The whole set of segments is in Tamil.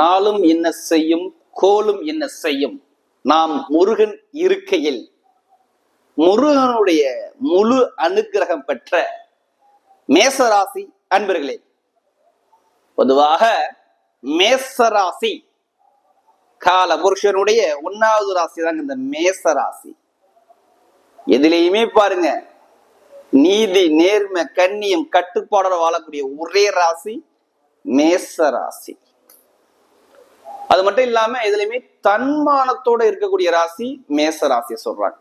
நாளும் என்ன செய்யும்? கோலும் என்ன செய்யும்? நாம் முருகன் இருக்கையில் முருகனுடைய முழு அனுக்கிரகம் பெற்ற மேசராசி அன்பர்களே பொதுவாக மேசராசி கால புருஷனுடைய ஒன்னாவது ராசி தாங்க இந்த மேசராசி. எதுலேயுமே பாருங்க நீதி நேர்மை கண்ணியம் கட்டுப்பாடோட வாழக்கூடிய ஒரே ராசி மேச ராசி அது மட்டும் இல்லாம இதுலயுமே தன்மானத்தோட இருக்கக்கூடிய ராசி மேச ராசியை சொல்றாங்க.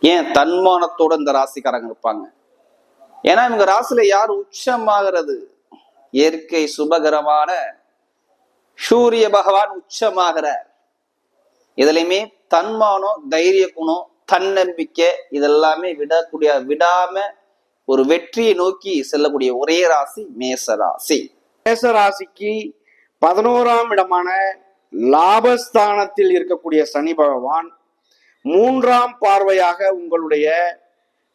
ஏன் தன்மானத்தோட இந்த ராசிக்காரங்க இருப்பாங்க? ஏன்னா இவங்க ராசியில யார் உச்சமாகிறது? இயற்கை சுபகரமான சூரிய பகவான் உச்சமாகிறார். இதுலயுமே தன்மானம் தைரிய குணம் தன்னம்பிக்கை இதெல்லாமே விடக்கூடிய விடாம ஒரு வெற்றியை நோக்கி செல்லக்கூடிய ஒரே ராசி மேச ராசி. மேச ராசிக்கு பதினோராம் இடமான லாபஸ்தானத்தில் இருக்கக்கூடிய சனி பகவான் மூன்றாம் பார்வையாக உங்களுடைய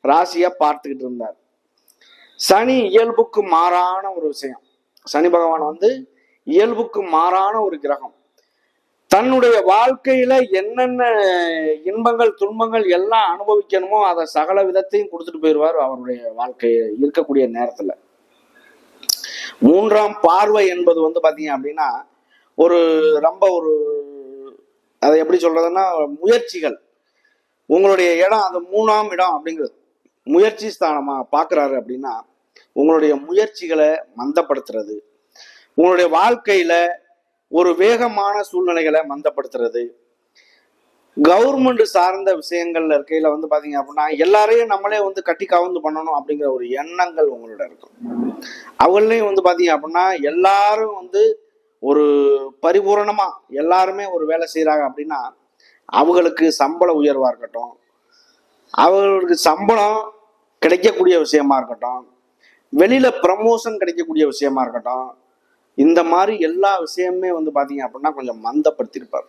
ராசியை பார்த்துக்கிட்டு இருந்தார். சனி இயல்புக்கு மாறான ஒரு விஷயம். சனி பகவான் வந்து இயல்புக்கு மாறான ஒரு கிரகம். தன்னுடைய வாழ்க்கையில என்னென்ன இன்பங்கள் துன்பங்கள் எல்லாம் அனுபவிக்கணுமோ அதை சகல விதத்தையும் கொடுத்துட்டு போயிடுவார் அவருடைய வாழ்க்கை இருக்கக்கூடிய நேரத்துல. மூன்றாம் பார்வை என்பது வந்து பாத்தீங்க அப்படின்னா ஒரு ரொம்ப ஒரு அதை எப்படி சொல்றதுன்னா முயற்சிகள். உங்களுடைய இடம் அது மூணாம் இடம் அப்படிங்கிறது. முயற்சி ஸ்தானமா பாக்குறாரு அப்படின்னா உங்களுடைய முயற்சிகளை மந்தப்படுத்துறது. உங்களுடைய வாழ்க்கையில ஒரு வேகமான சூழ்நிலைகளை மந்தப்படுத்துறது. கவர்மெண்ட் சார்ந்த விஷயங்கள்ல இருக்கையில வந்து பாத்தீங்க அப்படின்னா எல்லாரையும் நம்மளே வந்து கட்டி கவர்ந்து பண்ணணும் அப்படிங்கிற ஒரு எண்ணங்கள் உங்களோட இருக்கும் அவங்களையும் வந்து பாத்தீங்க அப்படின்னா எல்லாரும் வந்து ஒரு பரிபூரணமா எல்லாருமே ஒரு வேலை செய்யறாங்க அப்படின்னா அவங்களுக்கு சம்பள உயர்வா இருக்கட்டும் அவர்களுக்கு சம்பளம் கிடைக்கக்கூடிய விஷயமா இருக்கட்டும் வெளியில ப்ரமோஷன் கிடைக்கக்கூடிய விஷயமா இருக்கட்டும் இந்த மாதிரி எல்லா விஷயமுமே வந்து பாத்தீங்க அப்படின்னா கொஞ்சம் மந்தப்படுத்தியிருப்பார்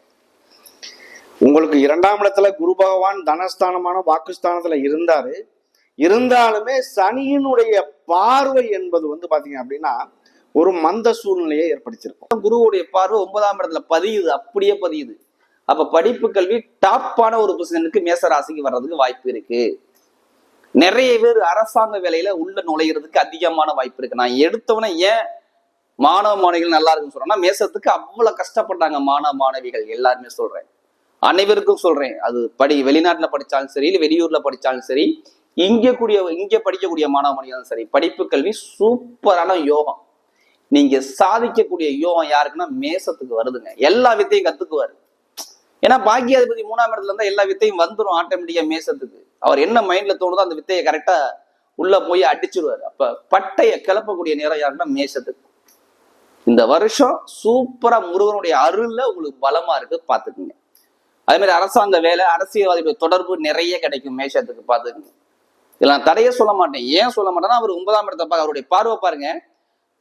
உங்களுக்கு இரண்டாம் இடத்துல குரு பகவான் தனஸ்தானமான வாக்குஸ்தானத்துல இருந்தாரு. இருந்தாலுமே சனியினுடைய பார்வை என்பது வந்து பாத்தீங்க அப்படின்னா ஒரு மந்த சூழ்நிலையை ஏற்படுத்தியிருக்கும். குருவுடைய பார்வை ஒன்பதாம் இடத்துல பதியுது அப்படியே பதியுது. அப்ப படிப்பு கல்வி டாப்பான ஒரு பொசிஷனுக்கு மேச ராசிக்கு வர்றதுக்கு வாய்ப்பு இருக்கு. நிறைய பேர் அரசாங்க வேலையில உள்ள நுழையிறதுக்கு அதிகமான வாய்ப்பு இருக்கு. நான் எடுத்தவன ஏன் மாணவ மாணவிகள் நல்லா இருக்குன்னு சொல்றேன்னா மேசத்துக்கு அவ்வளவு கஷ்டப்பட்டாங்க மாணவ மாணவிகள் எல்லாருமே சொல்றேன். அனைவருக்கும் சொல்றேன். அது படி வெளிநாட்டுல படிச்சாலும் சரி இல்லை வெளியூர்ல படிச்சாலும் சரி இங்கே கூடிய இங்கே படிக்கக்கூடிய மாணவ மாணவிகளும் சரி படிப்பு கல்வி சூப்பரான யோகம். நீங்க சாதிக்கக்கூடிய யோகம் யாருக்குன்னா மேசத்துக்கு வருதுங்க. எல்லா வித்தையும் கத்துக்குவாரு. ஏன்னா பாக்கியாதிபதி மூணாம் இடத்துல இருந்தா எல்லா வித்தையும் வந்துடும் ஆட்டோமேட்டிக்கா மேசத்துக்கு. அவர் என்ன மைண்ட்ல தோணுதோ அந்த வித்தையை கரெக்டா உள்ள போய் அடிச்சிருவாரு. அப்ப பட்டைய கிளப்பக்கூடிய நேரம் யாருன்னா மேசத்துக்கு. இந்த வருஷம் சூப்பரா முருகனுடைய அருள்ல உங்களுக்கு பலமா இருக்கு பாத்துக்குங்க அதே மாதிரி அரசாங்க வேலை அரசியல்வாதிகளுடைய தொடர்பு நிறைய கிடைக்கும் மேஷத்துக்கு பார்த்துக்கங்க. இதுல நான் தடைய சொல்ல மாட்டேன். ஏன் சொல்ல மாட்டேன்னா அவர் ஒன்பதாம் இடத்தை பார்க்க அவருடைய பார்வை பாருங்க.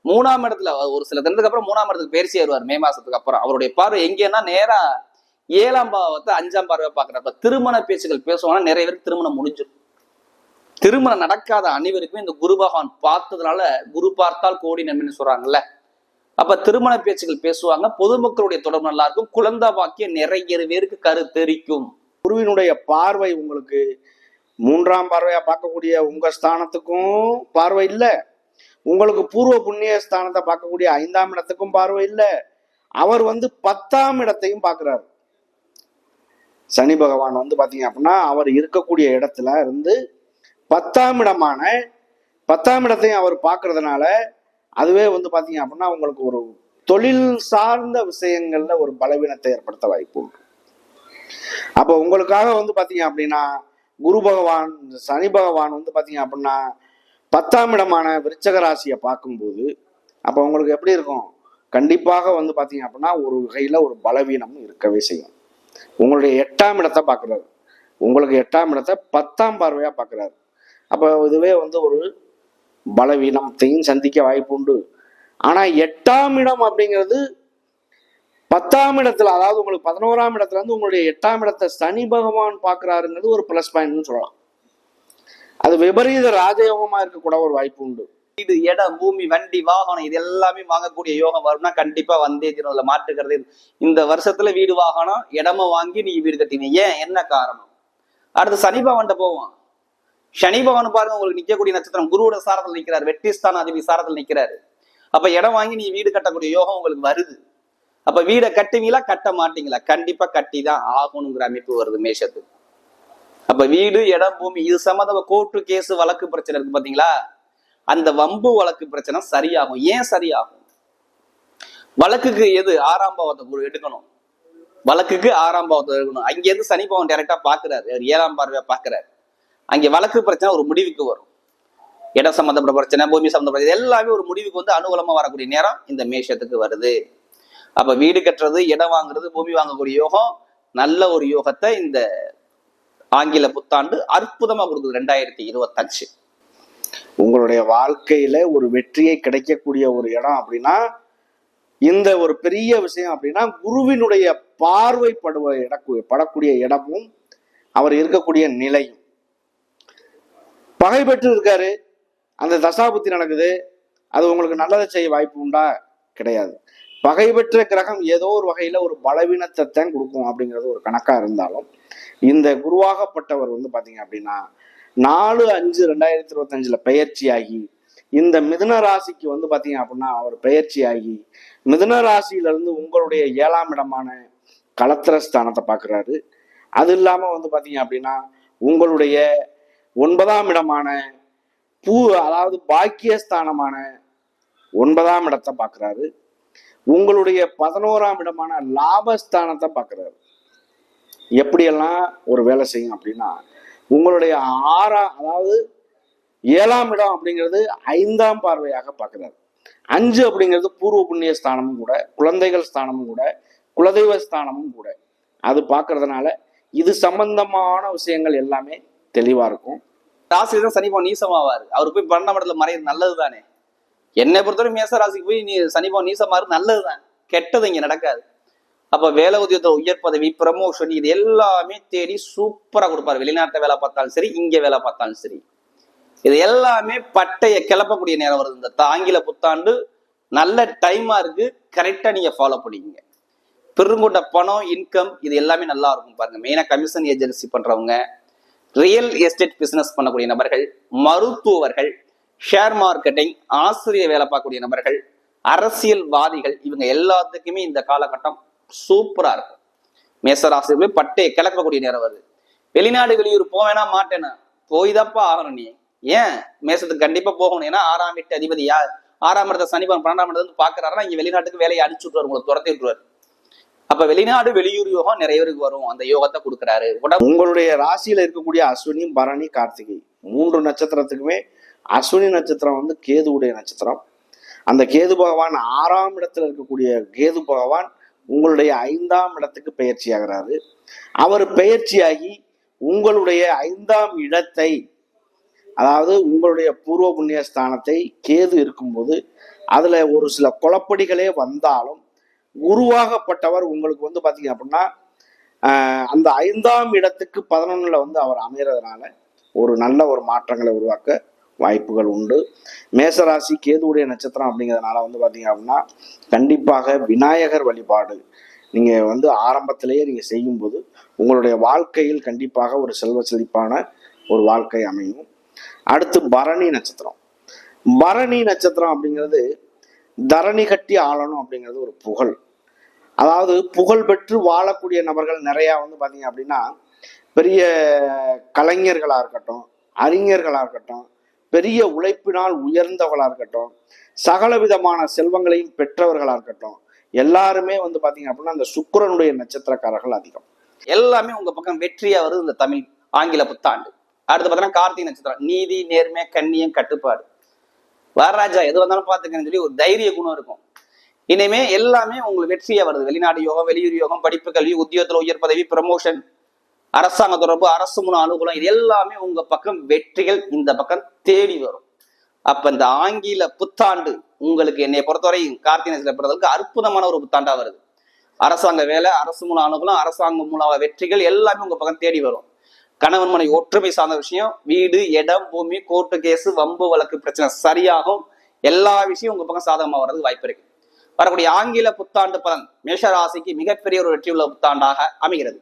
மூணாம் இடத்துல ஒரு சில தினத்துக்கு அப்புறம் மூணாம் இடத்துக்கு பயிற்சி வருவார் மே மாசத்துக்கு அப்புறம். அவருடைய பார்வை எங்கேன்னா நேரா ஏழாம் பாவத்தை அஞ்சாம் பார்வை பாக்குறப்ப திருமண பேச்சுகள் பேசுவாங்கன்னா நிறைய பேருக்கு திருமணம் முடிஞ்சிடும். திருமணம் நடக்காத அனைவருக்குமே இந்த குரு பகவான் பார்த்ததுனால குரு பார்த்தால் கோடி நன்மைன்னு சொல்றாங்கல்ல. அப்ப திருமண பேச்சுகள் பேசுவாங்க. பொதுமக்களுடைய தொடர்பு நல்லா இருக்கும். குழந்தை வாக்கியம் நிறைய பேருக்கு கருத்தரிக்கும் குருவினுடைய பார்வை உங்களுக்கு மூன்றாம் பார்வையா பார்க்கக்கூடிய உங்க ஸ்தானத்துக்கும் பார்வை இல்லை. உங்களுக்கு பூர்வ புண்ணிய ஸ்தானத்தை பார்க்கக்கூடிய ஐந்தாம் இடத்துக்கும் பார்வை இல்லை. அவர் வந்து பத்தாம் இடத்தையும் பார்க்கிறார். சனி பகவான் வந்து பாத்தீங்க அப்படின்னா அவர் இருக்கக்கூடிய இடத்துல இருந்து பத்தாம் இடமான பத்தாம் இடத்தையும் அவர் பார்க்கறதுனால அதுவே வந்து பாத்தீங்க அப்படின்னா உங்களுக்கு ஒரு தொழில் சார்ந்த விஷயங்கள்ல ஒரு பலவீனத்தை ஏற்படுத்த வாய்ப்பு உண்டு. அப்போ உங்களுக்காக வந்து பாத்தீங்க அப்படின்னா குரு பகவான் சனி பகவான் வந்து பாத்தீங்க அப்படின்னா பத்தாம் இடமான விருச்சக ராசியை பார்க்கும்போது அப்போ உங்களுக்கு எப்படி இருக்கும்? கண்டிப்பாக வந்து பாத்தீங்க அப்படின்னா ஒரு வகையில ஒரு பலவீனம் இருக்கவே செய்யும். உங்களுடைய எட்டாம் இடத்தை பார்க்குறாரு. உங்களுக்கு எட்டாம் இடத்தை பத்தாம் பார்வையா பார்க்குறாரு. அப்போ இதுவே வந்து ஒரு பலவீனத்தையும் சந்திக்க வாய்ப்பு உண்டு ஆனா எட்டாம் இடம் அப்படிங்கிறது பத்தாம் இடத்துல அதாவது உங்களுக்கு பதினோராம் இடத்துல இருந்து உங்களுடைய எட்டாம் இடத்தை சனி பகவான் பாக்குறாருங்கிறது ஒரு ப்ளஸ் பாயிண்ட்னு சொல்லலாம். அது விபரீத ராஜயோகமா இருக்கக்கூட ஒரு வாய்ப்பு உண்டு வீடு இடம் பூமி வண்டி வாகனம் இது எல்லாமே வாங்கக்கூடிய யோகம் வரும்னா கண்டிப்பா வந்தே தீரும். அதுல மாற்றுக்கிறது இந்த வருஷத்துல வீடு வாகனம் இடமா வாங்கி நீ வீடு கட்டினீங்க. ஏன்? என்ன காரணம்? அடுத்து சனி பகவான்கிட்ட போவோம். சனி பகவான் பாருங்க உங்களுக்கு நிற்கக்கூடிய நட்சத்திரம். குருவோட சாரத்தில் நிற்கிறார் வெற்றி அதிபதி சாரத்தில் நிற்கிறார் அப்ப இடம் வாங்கி நீ வீடு கட்டக்கூடிய யோகம் உங்களுக்கு வருது. அப்ப வீடை கட்டுவீங்களா கட்ட மாட்டீங்களா? கண்டிப்பா கட்டி தான் ஆகணுங்கிற அமைப்பு வருது மேஷத்துக்கு அப்ப வீடு இடம் பூமி இது சம்மந்தமா கோர்ட்டு கேஸ் வழக்கு பிரச்சனை இருக்கு பாத்தீங்களா? அந்த வம்பு வழக்கு பிரச்சனை சரியாகும். ஏன் சரியாகும்? வழக்குக்கு எது? ஆறாம் பாவத்தை குரு எடுக்கணும். வழக்குக்கு ஆறாம் பாவத்தை எடுக்கணும். அங்கேருந்து சனி பவன் டைரக்டா பாக்குறாரு. ஏழாம் பார்வையா பாக்குறாரு. அங்கே வழக்கு பிரச்சனை ஒரு முடிவுக்கு வரும். இடம் சம்பந்தப்பட்ட பிரச்சனை பூமி சம்பந்தப்பட்ட பிரச்சனை எல்லாமே ஒரு முடிவுக்கு வந்து அனுகூலமாக வரக்கூடிய நேரம் இந்த மேஷத்துக்கு வருது. அப்போ வீடு கட்டுறது இடம் வாங்குறது பூமி வாங்கக்கூடிய யோகம் நல்ல ஒரு யோகத்தை இந்த ஆங்கில புத்தாண்டு அற்புதமாக கொடுக்குது ரெண்டாயிரத்தி இருபத்தஞ்சு. உங்களுடைய வாழ்க்கையில ஒரு வெற்றியை கிடைக்கக்கூடிய ஒரு இடம் அப்படின்னா இந்த ஒரு பெரிய விஷயம் அப்படின்னா குருவினுடைய பார்வைப்படுவ இட படக்கூடிய இடமும் அவர் இருக்கக்கூடிய நிலையும். பகை பெற்று இருக்காரு அந்த தசாபுத்தி நடக்குது. அது உங்களுக்கு நல்லதை செய்ய வாய்ப்பு உண்டா? கிடையாது. பகை பெற்ற கிரகம் ஏதோ ஒரு வகையில ஒரு பலவீனத்தை தான் கொடுக்கும் அப்படிங்கிறது ஒரு கணக்கா இருந்தாலும் இந்த குருவாகப்பட்டவர் வந்து பாத்தீங்க அப்படின்னா நாலு அஞ்சு ரெண்டாயிரத்தி இருபத்தஞ்சுல பெயர்ச்சியாகி இந்த மிதுன ராசிக்கு வந்து பாத்தீங்க அப்படின்னா அவர் பெயர்ச்சியாகி மிதுன ராசியில இருந்து உங்களுடைய ஏழாம் இடமான களத்திர ஸ்தானத்தை பார்க்குறாரு அது இல்லாம வந்து பாத்தீங்க அப்படின்னா உங்களுடைய ஒன்பதாம் இடமான பூ அதாவது பாக்கியஸ்தானமான ஒன்பதாம் இடத்தை பார்க்குறாரு. உங்களுடைய பதினோராம் இடமான லாபஸ்தானத்தை பார்க்குறாரு. எப்படியெல்லாம் ஒரு வேலை செய்யும் அப்படின்னா உங்களுடைய ஆறாம் அதாவது ஏழாம் இடம் அப்படிங்கிறது ஐந்தாம் பார்வையாக பார்க்குறாரு. அஞ்சு அப்படிங்கிறது பூர்வ புண்ணிய ஸ்தானமும் கூட குழந்தைகள் ஸ்தானமும் கூட குலதெய்வ ஸ்தானமும் கூட. அது பார்க்கறதுனால இது சம்பந்தமான விஷயங்கள் எல்லாமே தெளிவா இருக்கும். ராசி தான் சனி பவன் நீசமாவாரு. அவர் போய் பன்னெண்டாம் இடத்துல மறையிறது நல்லது தானே என்னை பொறுத்தவரை மேச ராசிக்கு போய் நீ சனி பவன் நீசமாறு நல்லதுதான். கெட்டது இங்க நடக்காது. அப்ப வேலை உத்தியோகத்துல உயர் பதவி ப்ரமோஷன் இது எல்லாமே தேடி சூப்பரா கொடுப்பாரு. வெளிநாட்டை வேலை பார்த்தாலும் சரி இங்க வேலை பார்த்தாலும் சரி. இது எல்லாமே பட்டைய கிளப்பக்கூடிய நேரம் வருது. இந்த ஆங்கில புத்தாண்டு நல்ல டைமா இருக்கு. கரெக்டா நீங்க ஃபாலோ பண்ணிக்கங்க. பெருங்கொண்ட பணம் இன்கம் இது எல்லாமே நல்லா இருக்கும் பாருங்க. மெயினா கமிஷன் ஏஜென்சி பண்றவங்க ரியல் எஸ்டேட் பிசினஸ் பண்ணக்கூடிய நபர்கள் மருத்துவர்கள் ஷேர் மார்க்கெட்டிங் ஆசிரியர் வேலை பார்க்கக்கூடிய நபர்கள் அரசியல்வாதிகள் இவங்க எல்லாத்துக்குமே இந்த காலகட்டம் சூப்பரா இருக்கும். மேசராசிரியர்களே பட்டே கிளக்கக்கூடிய நேரம் வருது. வெளிநாடு வெளியூர் போவேனா மாட்டேனா போய் தான்ப்பா ஆகணும் நீ. ஏன்? மேசத்துக்கு கண்டிப்பா போகணும். ஏன்னா ஆறாம் வீட்டு அதிபதி யார்? ஆறாம் இடத்த சனிபன் பன்னெண்டாம் இடத்துல வந்து பாக்குறாருன்னா இங்க வெளிநாட்டுக்கு வேலையை அனுப்பிச்சு விட்டுருவார் உங்களை துரத்தி விட்டுருவார். அப்ப வெளிநாடு வெளியூர் யோகம் நிறைய பேருக்கு வரும். அந்த யோகத்தை கொடுக்குறாரு. உங்களுடைய ராசியில இருக்கக்கூடிய அஸ்வினி பரணி கார்த்திகை மூன்று நட்சத்திரத்துக்குமே அஸ்வினி நட்சத்திரம் வந்து கேதுவுடைய நட்சத்திரம். அந்த கேது பகவான் ஆறாம் இடத்துல இருக்கக்கூடிய கேது பகவான் உங்களுடைய ஐந்தாம் இடத்துக்கு பயிற்சி ஆகிறாரு அவர் பயிற்சியாகி உங்களுடைய ஐந்தாம் இடத்தை அதாவது உங்களுடைய பூர்வ புண்ணிய ஸ்தானத்தை கேது இருக்கும்போது அதுல ஒரு சில குழப்படிகளே வந்தாலும் உருவாகப்பட்டவர் உங்களுக்கு வந்து பாத்தீங்க அப்படின்னா அந்த ஐந்தாம் இடத்துக்கு பதினொன்னுல வந்து அவர் அமைகிறதுனால ஒரு நல்ல ஒரு மாற்றங்களை உருவாக்க வாய்ப்புகள் உண்டு. மேசராசி கேதுவுடைய நட்சத்திரம் அப்படிங்கிறதுனால வந்து பாத்தீங்க அப்படின்னா கண்டிப்பாக விநாயகர் வழிபாடு நீங்க வந்து ஆரம்பத்திலேயே நீங்க செய்யும்போது உங்களுடைய வாழ்க்கையில் கண்டிப்பாக ஒரு செல்வ செழிப்பான ஒரு வாழ்க்கை அமையும். அடுத்து பரணி நட்சத்திரம். பரணி நட்சத்திரம் அப்படிங்கிறது தரணி கட்டி ஆளணும் அப்படிங்கிறது ஒரு புகழ். அதாவது புகழ் பெற்று வாழக்கூடிய நபர்கள் நிறையா வந்து பார்த்தீங்க அப்படின்னா பெரிய கலைஞர்களாக இருக்கட்டும் அறிஞர்களாக இருக்கட்டும் பெரிய உழைப்பினால் உயர்ந்தவர்களாக இருக்கட்டும் சகல விதமான செல்வங்களையும் பெற்றவர்களாக இருக்கட்டும் எல்லாருமே வந்து பார்த்தீங்க அப்படின்னா அந்த சுக்கிரனுடைய நட்சத்திரக்காரர்கள் அதிகம். எல்லாமே உங்கள் பக்கம் வெற்றியாக வருது இந்த தமிழ் ஆங்கில புத்தாண்டு. அடுத்து பார்த்தீங்கன்னா கார்த்திகை நட்சத்திரம். நீதி நேர்மை கண்ணியம் கட்டுப்பாடு. வரராஜா எது வந்தாலும் பாத்துக்கன்னு சொல்லி ஒரு தைரிய குணம் இருக்கும். இனிமே எல்லாமே உங்களுக்கு வெற்றியா வருது. வெளிநாடு யோகம் வெளியூர் யோகம் படிப்பு கல்வி உத்தியோகத்துல உயர் பதவி ப்ரமோஷன் அரசாங்க தொடர்பு அரசு முன் அனுகூலம் இது எல்லாமே உங்க பக்கம் வெற்றிகள் இந்த பக்கம் தேடி வரும். அப்ப இந்த ஆங்கில புத்தாண்டு உங்களுக்கு என்னை பொறுத்தவரை கார்த்திகை நட்சத்திரம் அற்புதமான ஒரு புத்தாண்டா வருது. அரசாங்க வேலை அரசு மூலம் அனுகூலம் அரசாங்கம் மூல வெற்றிகள் எல்லாமே உங்க பக்கம் தேடி வரும். கணவன் மனை ஒற்றுமை சார்ந்த விஷயம். வீடு இடம் பூமி கோர்ட்டு கேஸ் வம்பு வழக்கு பிரச்சனை சரியாகும். எல்லா விஷயம் உங்க பக்கம் சாதகமா வர்றதுக்கு வாய்ப்பு இருக்கு. வரக்கூடிய ஆங்கில புத்தாண்டு பலன் மேஷ ராசிக்கு மிகப்பெரிய ஒரு வெற்றியுள்ள புத்தாண்டாக அமைகிறது.